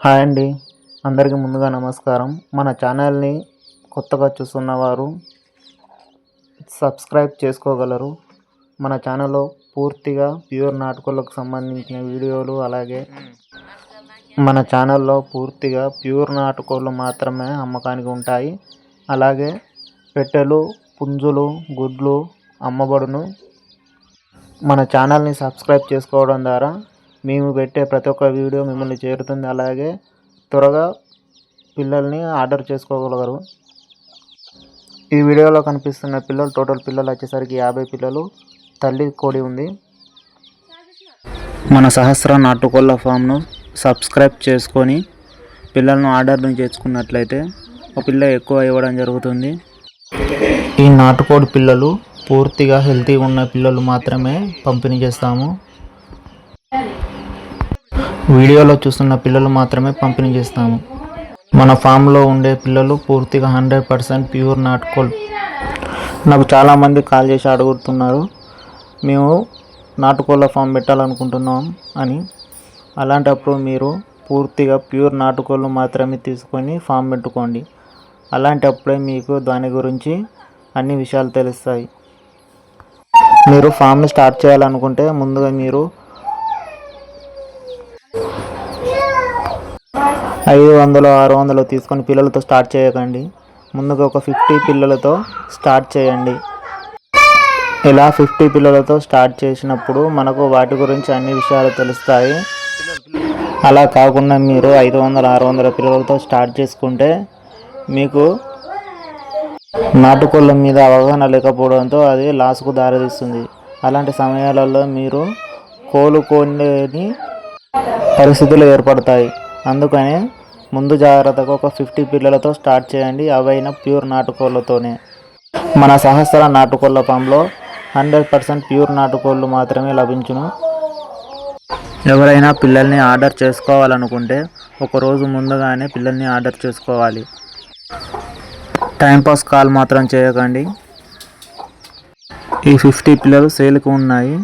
Hi అండి. అందరికీ ముందుగా నమస్కారం. మన ఛానల్ని కొత్తగా చూస్తున్న వారు సబ్స్క్రైబ్ చేసుకోగలరు. మన ఛానల్లో పూర్తిగా ప్యూర్ నాటుకోళ్ళకు సంబంధించిన వీడియోలు అలాగే మన ఛానల్లో పూర్తిగా ప్యూర్ నాటుకోళ్ళు మాత్రమే అమ్మకానికి ఉంటాయి. అలాగే పెట్టెలు పుంజులు గుడ్లు అమ్మబడును. మన ఛానల్ని సబ్స్క్రైబ్ చేసుకోవడం ద్వారా మేము పెట్టే ప్రతి ఒక్క వీడియో మిమ్మల్ని చేరుతుంది. అలాగే త్వరగా పిల్లల్ని ఆర్డర్ చేసుకోగలరు. ఈ వీడియోలో కనిపిస్తున్న పిల్లలు టోటల్ పిల్లలు వచ్చేసరికి యాభై పిల్లలు తల్లి కోడి ఉంది. మన సహస్ర నాటుకోళ్ళ ఫామ్ను సబ్స్క్రైబ్ చేసుకొని పిల్లలను ఆర్డర్ని చేసుకున్నట్లయితే ఒక పిల్ల ఎక్కువ ఇవ్వడం జరుగుతుంది. ఈ నాటుకోడి పిల్లలు పూర్తిగా హెల్తీగా ఉన్న పిల్లలు మాత్రమే పంపిణీ చేస్తాము. వీడియోలో చూస్తున్న పిల్లలు మాత్రమే పంపిణీ చేస్తాము. మన ఫామ్లో ఉండే పిల్లలు పూర్తిగా హండ్రెడ్ పర్సెంట్ ప్యూర్ నాటుకోల్ నాకు చాలామంది కాల్ చేసి అడుగుతున్నారు మేము నాటుకోళ్ళ ఫామ్ పెట్టాలనుకుంటున్నాం అని. అలాంటప్పుడు మీరు పూర్తిగా ప్యూర్ నాటుకోళ్ళు మాత్రమే తీసుకొని ఫామ్ పెట్టుకోండి. అలాంటప్పుడే మీకు దాని గురించి అన్ని విషయాలు తెలుస్తాయి. మీరు ఫామ్ని స్టార్ట్ చేయాలనుకుంటే ముందుగా మీరు ఐదు వందలు ఆరు వందలు తీసుకొని పిల్లలతో స్టార్ట్ చేయకండి. ముందుగా ఒక ఫిఫ్టీ పిల్లలతో స్టార్ట్ చేయండి. ఇలా ఫిఫ్టీ పిల్లలతో స్టార్ట్ చేసినప్పుడు మనకు వాటి గురించి అన్ని విషయాలు తెలుస్తాయి. అలా కాకుండా మీరు ఐదు వందల ఆరు వందల పిల్లలతో స్టార్ట్ చేసుకుంటే మీకు నాటుకోళ్ళ మీద అవగాహన లేకపోవడంతో అది లాస్కు దారితీస్తుంది. అలాంటి సమయాలలో మీరు కోలుకోలేని పరిస్థితులు ఏర్పడతాయి. అందుకనే ముందు జాగ్రత్తగా ఒక ఫిఫ్టీ పిల్లలతో స్టార్ట్ చేయండి. అవైనా ప్యూర్ నాటుకోళ్ళతోనే మన సహస్ర నాటుకోళ్ళ పంలో హండ్రెడ్ పర్సెంట్ ప్యూర్ నాటుకోళ్ళు మాత్రమే లభించును. ఎవరైనా పిల్లల్ని ఆర్డర్ చేసుకోవాలనుకుంటే ఒక రోజు ముందుగానే పిల్లల్ని ఆర్డర్ చేసుకోవాలి. టైంపాస్ కాల్ మాత్రం చేయకండి. ఈ ఫిఫ్టీ పిల్లలు సేల్కి ఉన్నాయి.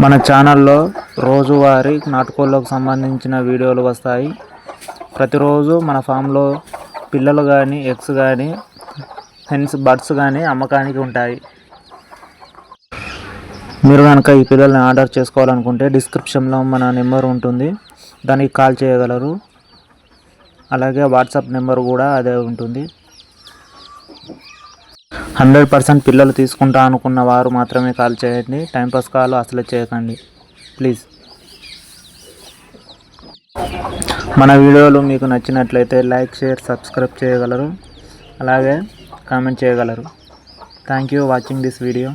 మన ఛానల్లో రోజువారీ నాటుకోళ్ళకు సంబంధించిన వీడియోలు వస్తాయి. ప్రతిరోజు మన ఫామ్లో పిల్లలు కానీ ఎగ్స్ కానీ హెన్స్ బర్డ్స్ కానీ అమ్మకానికి ఉంటాయి. మీరు కనుక ఈ పిల్లల్ని ఆర్డర్ చేసుకోవాలనుకుంటే డిస్క్రిప్షన్లో మన నెంబర్ ఉంటుంది. దానికి కాల్ చేయగలరు. అలాగే వాట్సాప్ నెంబర్ కూడా అదే ఉంటుంది. హండ్రెడ్ పర్సెంట్ పిల్లలు తీసుకుంటా అనుకున్న వారు మాత్రమే కాల్ చేయండి. టైంపాస్ కాల్ అసలు చేయకండి. ప్లీజ్. మన వీడియోలు మీకు నచ్చినట్లయితే లైక్ షేర్ సబ్స్క్రైబ్ చేయగలరు. అలాగే కామెంట్ చేయగలరు. Thank you watching this video